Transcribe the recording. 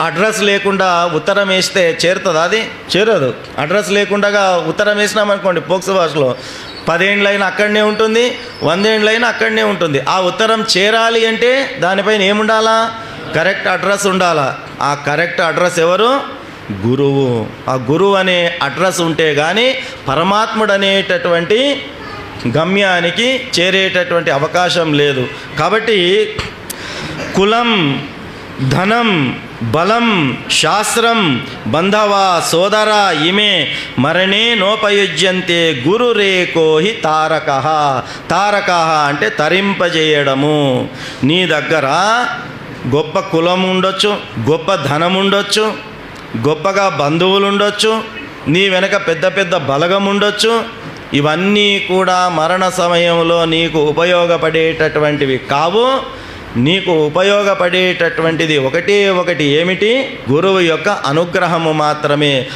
Address లేకుండా ఉత్తరం వేస్తే చేరుతుంది అది? చేరదు. అడ్రస్ లేకుండా ఉత్తరం వేసినామనుకోండి పోక్స్ భాషలో పదేండ్లైనా అక్కడనే ఉంటుంది వందేండ్లైనా అక్కడనే ఉంటుంది. ఆ ఉత్తరం చేరాలి అంటే దానిపైన ఏముండాలా? కరెక్ట్ అడ్రస్ ఉండాలా? ఆ కరెక్ట్ అడ్రస్ ఎవరు? గురువు. ఆ గురువు అనే అడ్రస్ ఉంటే కానీ పరమాత్ముడు అనేటటువంటి గమ్యానికి చేరేటటువంటి అవకాశం లేదు. కాబట్టి కులం ధనం బలం శాస్త్రం బంధవ సోదర ఇమే మరణే నోపయుజ్యంతే గురురేకో తారక. తారక అంటే తరింపజేయడము. నీ దగ్గర గొప్ప కులం ఉండొచ్చు గొప్ప ధనం ఉండొచ్చు గొప్పగా బంధువులు ఉండొచ్చు నీ వెనక పెద్ద పెద్ద బలగం ఉండొచ్చు ఇవన్నీ కూడా మరణ సమయంలో నీకు ఉపయోగపడేటటువంటివి కావు. నీకు ఉపయోగపడేటటువంటిది ఒకటే ఒకటి ఏమిటి? గురువు యొక్క అనుగ్రహము మాత్రమే.